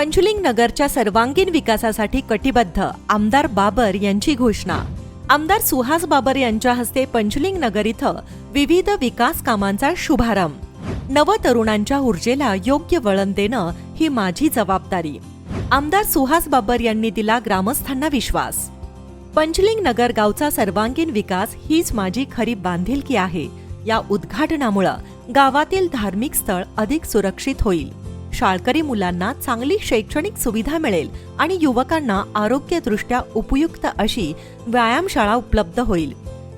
पंचलिंग नगरच्या सर्वांगीण विकासासाठी कटिबद्ध आमदार बाबर यांची घोषणा. आमदार सुहास बाबर यांच्या हस्ते पंचलिंग नगर इथं विविध विकास कामांचा शुभारंभ. नवतरुणांच्या ऊर्जेला योग्य वळण देणं ही माझी जबाबदारी. आमदार सुहास बाबर यांनी दिला ग्रामस्थांना विश्वास. पंचलिंग नगर गावचा सर्वांगीण विकास हीच माझी खरी बांधिलकी आहे. या उद्घाटनामुळं गावातील धार्मिक स्थळ अधिक सुरक्षित होईल. शाळकरी मुलांना चांगली शैक्षणिक सुविधा मिळेल आणि युवकांना आरोग्यदृष्ट्या उपयुक्त अशी व्यायामशाळा उपलब्ध होईल.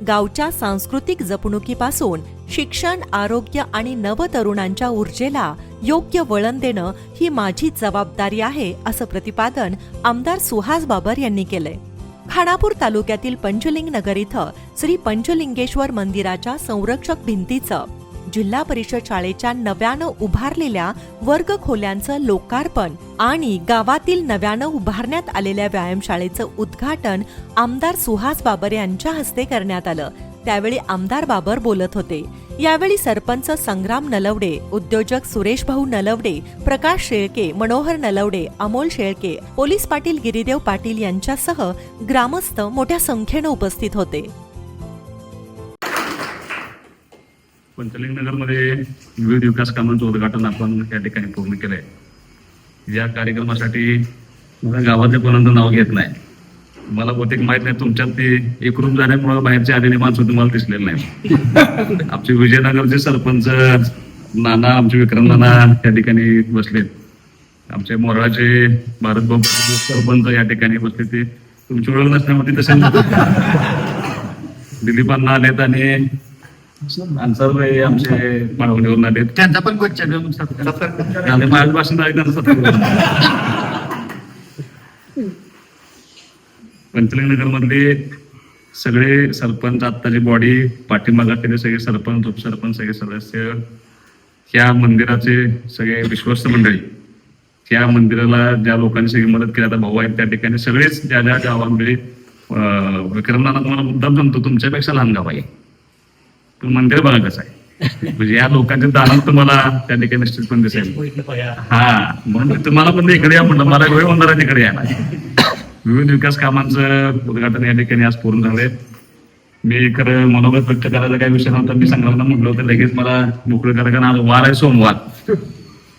गावच्या सांस्कृतिक जपणुकीपासून शिक्षण आरोग्य आणि नवतरुणांच्या ऊर्जेला योग्य वळण देणं ही माझी जबाबदारी आहे असं प्रतिपादन आमदार सुहास बाबर यांनी केलंय. खानापूर तालुक्यातील पंचलिंग नगर इथं श्री पंचलिंगेश्वर मंदिराच्या संरक्षक भिंतीचं जिल्हा परिषद शाळेच्या नव्यानं उभारलेल्या वर्ग खोल्यांचं लोकार्पण आणि गावातील नव्यानं उभारण्यात आलेल्या व्यायामशाळेचं उद्घाटन आमदार सुहास बाबर यांच्या हस्ते करण्यात आलं. त्यावेळी आमदार बाबर बोलत होते. यावेळी सरपंच संग्राम नलवडे उद्योजक सुरेश भाऊ नलवडे प्रकाश शेळके मनोहर नलवडे अमोल शेळके पोलीस पाटील गिरिदेव पाटील यांच्यासह ग्रामस्थ मोठ्या संख्येनं उपस्थित होते. पंचलिंग नगरमध्ये विविध विकास कामांचं उद्घाटन आपण या ठिकाणी पूर्ण केलंय. या कार्यक्रमासाठी मला कोणाचं नाव घेत नाही. मला बहुतेक माहीत नाही तुमच्यात ते एकरूप झाल्यामुळे बाहेरचे आलेले माणसं तुम्हाला दिसलेले नाही आमचे विजयनगरचे सरपंच नाना आमचे विक्रम नाना या ठिकाणी बसलेत. आमचे मोराचे भारत भाऊ सरपंच या ठिकाणी बसले ते. तुमची ओळख नसल्यामुळे तसे दिलीपांना आलेत आणि आमचे त्यांचा पण क्वेश्चन आणि माझ्या भाषण आहे त्यांना सत्कार पंचलिंग नगर मधले सगळे सरपंच आत्ताची बॉडी पाठीमागातले सगळे सरपंच उपसरपंच सगळे सदस्य. ह्या मंदिराचे सगळे विश्वस्त मंडळी. त्या मंदिराला ज्या लोकांनी सगळी मदत केली आता भाऊ आहेत त्या ठिकाणी सगळेच ज्या ज्या गावांमध्ये अं, विक्रमनाना तुम्हाला मुद्दाम सांगतो तुमच्यापेक्षा लहान गाव आहे. मंदिर बघा कसं आहे. म्हणजे या लोकांच्या दानात तुम्हाला त्या ठिकाणी निश्चितपणे दिसेल. हा म्हणून तुम्हाला पण इकडे या म्हणलं मला वेळ होणार आहे तिकडे यायला. विविध विकास कामांचं उद्घाटन या ठिकाणी आज पूर्ण झालंय. मी खरं मनोगत व्यक्त करायचा काही विषय नव्हता. मी संग्रामला म्हटलं होतं लगेच मला मोकळं करा कारण आज वार आहे सोमवार.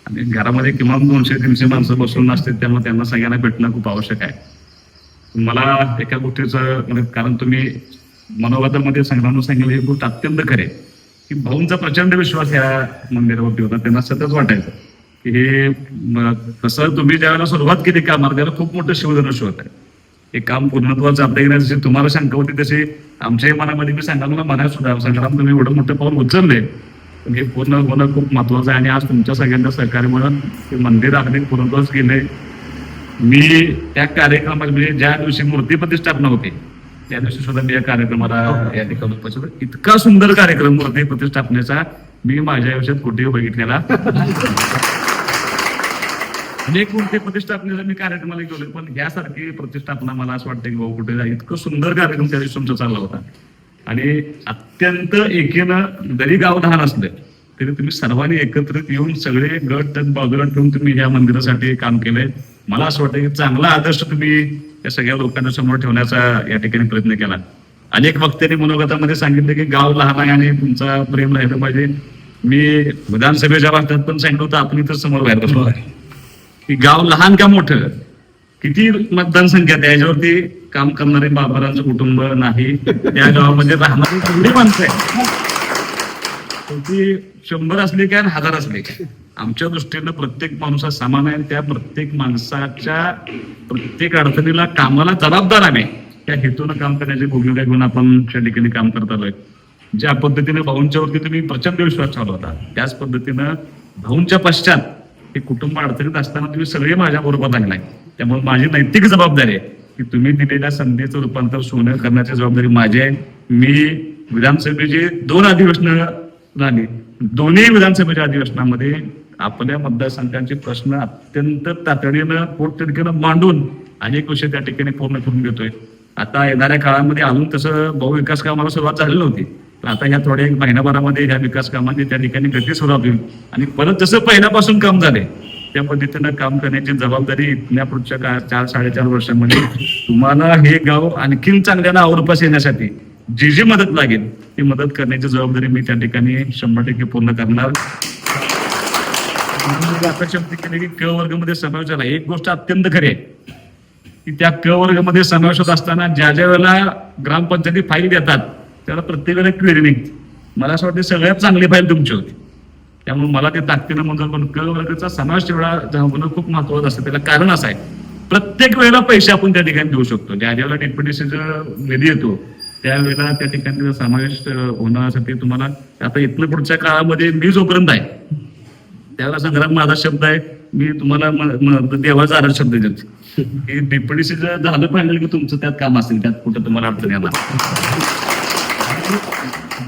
आणि घरामध्ये किमान दोनशे तीनशे माणसं बसून नसते त्यामुळे त्यांना सगळ्यांना भेटणं खूप आवश्यक आहे. मला एका गोष्टीचं कारण तुम्ही मनोगतामध्ये संग्राम सांगितलं ही गोष्ट अत्यंत खरे की भाऊंचा प्रचंड विश्वास या मंदिरावरती होता त्यांना सतत वाटायचं. की हे कसं तसं तुम्ही ज्यावेळेला सुरुवात केली कामाला त्याला खूप मोठं शिवधनुष्य आहे हे काम पूर्णत्वाचं आता येणार जशी तुम्हाला शंका होती तशी आमच्याही मनामध्ये मी सांगायला मनात सुद्धा संग्राम तुम्ही एवढं मोठं पाऊल उचलले पण हे पूर्ण होणं खूप महत्वाचं आहे आणि आज तुमच्या सगळ्यांच्या सहकार्यामुळे हे मंदिर अगदी पूर्णत्वाच गेले मी त्या कार्यक्रमात म्हणजे ज्या दिवशी मूर्ती प्रतिष्ठापना होती त्या दिवशी सुद्धा मी या कार्यक्रमाला या ठिकाणी उपस्थित इतका सुंदर कार्यक्रम मूर्ती प्रतिष्ठापनेचा मी माझ्या आयुष्यात कुठेही बघितलेला. अनेक मूर्ती प्रतिष्ठापनेचा मी कार्यक्रमाला गेलो पण यासारखी प्रतिष्ठापना मला असं वाटतं की भाऊ कुठे इतकं सुंदर कार्यक्रम त्या दिवशी तुमचा चालला होता. आणि अत्यंत एकेनं जरी गाव लहान असलं तरी तुम्ही सर्वांनी एकत्रित येऊन सगळे गट तट बाजूला ठेवून तुम्ही या मंदिरासाठी काम केलंय. मला असं वाटतं की चांगला आदर्श तुम्ही या सगळ्या लोकांना समोर ठेवण्याचा या ठिकाणी प्रयत्न केला. अनेक वक्त्यांनी मनोगतामध्ये सांगितलं की गाव लहान आहे आणि तुमचा प्रेम राहिलं पाहिजे. मी विधानसभेच्या भागात पण सांगितलं होतं आपण इथं समोर बाहेर बसलो की गाव लहान का मोठं? किती मतदानसंख्या आहे याच्यावरती काम करणारे बाबारांचं कुटुंब नाही. त्या गावामध्ये राहणारी तेवढी माणसं आहे ती शंभर असली काय आणि हजार असले काय आमच्या दृष्टीनं प्रत्येक माणूस हा समान आहे आणि त्या प्रत्येक माणसाच्या प्रत्येक अडचणीला कामाला जबाबदार आम्ही. त्या हेतूनं काम करण्याची भूमिका घेऊन आपण त्या ठिकाणी काम करत आलोय. ज्या पद्धतीने भाऊंच्या वरती तुम्ही प्रचंड विश्वास ठेवला होता. त्याच पद्धतीनं भाऊंच्या पश्चात हे कुटुंब अडचणीत असताना तुम्ही सगळे माझ्या बरोबर राहिलाय. त्यामुळे माझी नैतिक जबाबदारी आहे की तुम्ही दिलेल्या संधीचं रूपांतर सोनं करण्याची जबाबदारी माझी आहे. मी विधानसभेचे दोन अधिवेशन झाली दोन्ही विधानसभेच्या अधिवेशनामध्ये आपल्या मतदारसंघांचे प्रश्न अत्यंत तातडीनं पोटतिडकीनं मांडून अनेक विषय त्या ठिकाणी पूर्ण करून घेतोय. आता येणाऱ्या काळामध्ये अजून तसं बहुविकास कामाला सुरुवात झालेली नव्हती. आता ह्या थोड्या एक महिन्याभरामध्ये ह्या विकास कामांची त्या ठिकाणी गती सुरुवात होईल. आणि परत जसं पहिल्यापासून काम झाले त्या पद्धतीनं काम करण्याची जबाबदारी इथल्या पुढच्या काळात चार साडेचार वर्षामध्ये तुम्हाला हे गाव आणखीन चांगल्यानं आवडपास येण्यासाठी जी जी मदत लागेल ती मदत करण्याची जबाबदारी मी त्या ठिकाणी शंभर टक्के पूर्ण करणार. अपेक्षा केली की क वर्गामध्ये समावेश झाला. एक गोष्ट अत्यंत खरी आहे की त्या क वर्गामध्ये समावेश होत असताना ज्या ज्या वेळेला ग्रामपंचायती फाईल देतात त्याला प्रत्येक वेळेला क्वेरी निघते मला असं वाटते सगळ्यात चांगली फाईल तुमची होती. त्यामुळे मला ते ताकदीनं म्हणतात पण क वर्गाचा समावेश एवढा होणं खूप महत्वाचं असतं. त्याला कारण असं आहे प्रत्येक वेळेला पैसे आपण त्या ठिकाणी देऊ शकतो. ज्या ज्यावेळेला डेप्युटेशनचा निधी येतो त्यावेळेला त्या ठिकाणी समावेश होण्यासाठी तुम्हाला आता इथनं पुढच्या काळामध्ये मी जोपर्यंत आहे त्यावेळेला संग्राम माझा शब्द आहे. मी तुम्हाला देवाचा आधार शब्द देतो. की डिप्युटीसी जर झालं पाहिजे की तुमचं त्यात काम असेल त्यात कुठं तुम्हाला अडचण येणार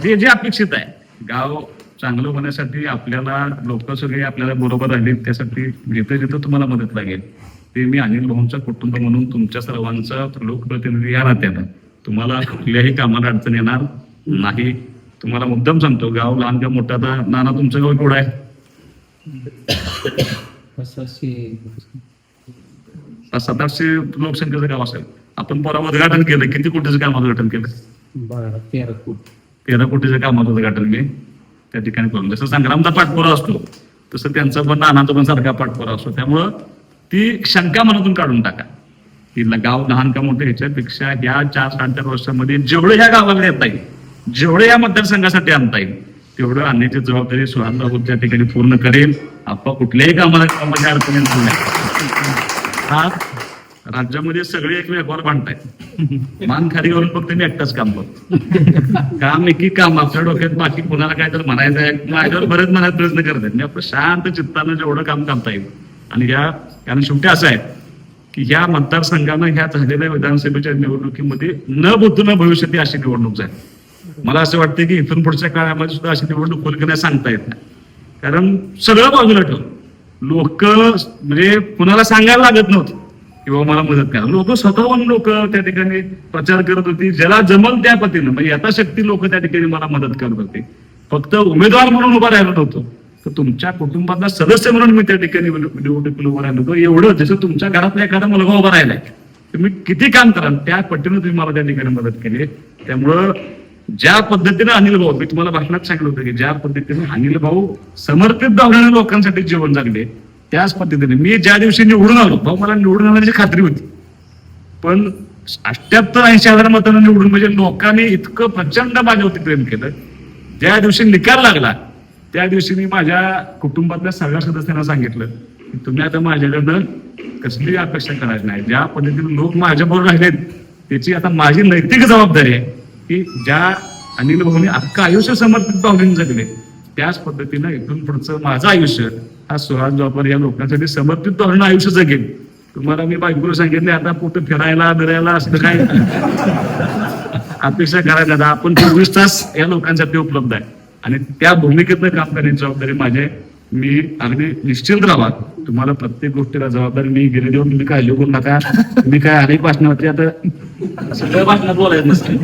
जे जे अपेक्षित आहे गाव चांगलं होण्यासाठी आपल्याला लोक सगळे आपल्याला बरोबर राहिले त्यासाठी जिथे जिथं तुम्हाला मदत लागेल ते मी अनिल भाऊंचं कुटुंब म्हणून तुमच्या सर्वांचा लोकप्रतिनिधी या नात्यानं तुम्हाला कुठल्याही कामाला अडचण येणार नाही. तुम्हाला मुद्दाम सांगतो गाव लहान का मोठा आता नाना तुमचं गाव केवढं आहे? सात आठशे लोकसंख्येचं गाव असेल. आपण परवा उद्घाटन केलं. किती कोटीचं काम उद्घाटन केलं? बारा तेरा तेरा कोटीच्या कामाचं उद्घाटन मी त्या ठिकाणी करून. जसं संग्रामचा पाठपुरा असतो तसं त्यांचा पण नानाचा पण सारखा पाठपुरा असतो. त्यामुळं ती शंका मनातून काढून टाका. की गाव लहान का मोठं ह्याच्यापेक्षा या चार साडेचार वर्षामध्ये जेवढं ह्या गावाला येता येईल जेवढं या मतदारसंघासाठी आणता येईल तेवढं आणण्याची जबाबदारी सुहान त्या ठिकाणी पूर्ण करेल. आपण कुठल्याही कामाला कामाच्या अडचणी येणार नाही हा राज्यामध्ये सगळे एक व्यवहार बांधतायत मान खाली फक्त मी एकटाच काम करतो. काम एकी काम आपल्या डोक्यात बाकी कुणाला काय तर म्हणायचं आहे माझ्यावर बरेच म्हणायचा प्रयत्न करतात मी आपलं शांत चित्तानं जेवढं काम करता येईल. आणि या कारण शेवटी असं आहे की ह्या मतदारसंघानं ह्या झालेल्या विधानसभेच्या निवडणुकीमध्ये न बुद्ध न भविष्यात अशी निवडणूक झाली. मला असं वाटतं की इथून पुढच्या काळामध्ये सुद्धा अशी निवडणूक होईल सांगता येत नाही. कारण सगळं बाजूला ठेवलं लोक म्हणजे कुणाला सांगायला लागत नव्हतं किंवा मला मदत करा. लोक स्वतःहून लोक त्या ठिकाणी प्रचार करत होती. ज्याला जमल त्या पतीनं. म्हणजे यथाशक्ती लोक त्या ठिकाणी मला मदत करत होते. फक्त उमेदवार म्हणून उभा राहिलो नव्हतो. तर तुमच्या कुटुंबातला सदस्य म्हणून मी त्या ठिकाणी निवडणुकीला उभा राहिलो होतो. एवढं जसं तुमच्या घरातला एखादा मुलगा उभा राहिलाय तुम्ही किती काम कराल त्या पट्टीनं तुम्ही मला त्या ठिकाणी मदत केली. त्यामुळं ज्या पद्धतीने अनिल भाऊ मी तुम्हाला भाषणात सांगितलं होतं की ज्या पद्धतीने अनिल भाऊ समर्पित भावनेने लोकांसाठी जीवन जगले त्याच पद्धतीने मी ज्या दिवशी निवडून आलो भाऊ मला निवडून आणण्याची खात्री होती. पण अठ्याहत्तर ऐंशी हजार मतांना निवडून म्हणजे लोकांनी इतकं प्रचंड माझ्यावरती प्रेम केलं. ज्या दिवशी निकाल लागला त्या दिवशी मी माझ्या कुटुंबातल्या सगळ्या सदस्यांना सांगितलं की तुम्ही आता माझ्याकडनं कसली अपेक्षा करायची नाही. ज्या पद्धतीने लोक माझ्याबरोबर राहिलेत त्याची आता माझी नैतिक जबाबदारी आहे की ज्या अनिल भाऊनी अख्खं आयुष्य समर्पित भावनेने जगले त्याच पद्धतीनं इथून पुढचं माझं आयुष्य हा सुहास जॉपर या लोकांसाठी समर्पित धोरण आयुष्य जगेल. तुम्हाला मी बायकोला सांगितले आता कुठं फिरायला बिरायला असं काय? अपेक्षा करायला आपण चोवीस तास या लोकांसाठी उपलब्ध आहे. आणि त्या भूमिकेतनं काम करण्याची जबाबदारी माझी आहे. मी अगदी निश्चिंत राहा तुम्हाला प्रत्येक गोष्टीला जबाबदारी मी गेले देऊन तुम्ही काय करू नका. मी काय अनेक भाषणावरती आता सगळ्या भाषणात बोलायचं नसते.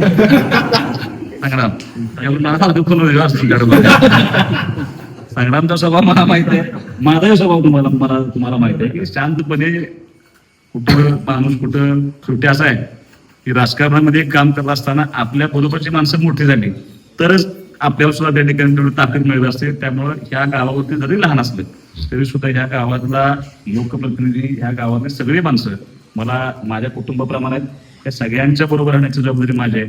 संग्राम स्वभाव मला माहीत आहे. माझाही स्वभाव तुम्हाला मला तुम्हाला माहीत आहे. की शांतपणे कुठं माणूस कुठं सुट्टी असं आहे की राजकारणामध्ये काम करत असताना आपल्या बरोबरची माणसं मोठी झाली. तरच आपल्याला सुद्धा त्या ठिकाणी तेवढी ताकद मिळत असते. त्यामुळं ह्या गावावरती जरी लहान असले तरी सुद्धा ह्या गावातला लोकप्रतिनिधी ह्या गावातले सगळी माणसं मला माझ्या कुटुंबाप्रमाणे या सगळ्यांच्या बरोबर राहण्याची जबाबदारी माझी आहे.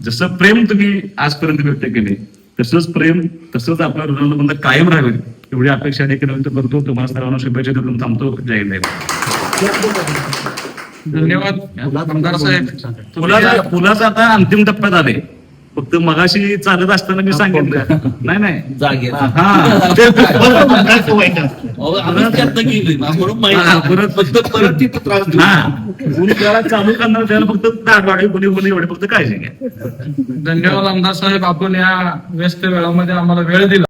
जसं प्रेम तुम्ही आजपर्यंत व्यक्त केले तसंच प्रेम तसंच आपल्या हृदयाबंध कायम राहावे एवढी अपेक्षा देखील करतो. तुम्हाला सर्वांना शुभेच्छा देऊन थांबतो जय हिंद. धन्यवाद. आमदार साहेब फुलाचा आता अंतिम टप्प्यात आले. फक्त मगाशी चालत असताना मी सांगितलं. नाही नाही. हा ते परत फक्त परत तिथं त्रास देऊ. हा. ऊन त्याला चालू करणार त्याला फक्त दाढवाडी कोणी कोणी एवढे फक्त काळजी घ्या. धन्यवाद आमदार साहेब. आपण या व्यस्त वेळामध्ये आम्हाला वेळ दिला.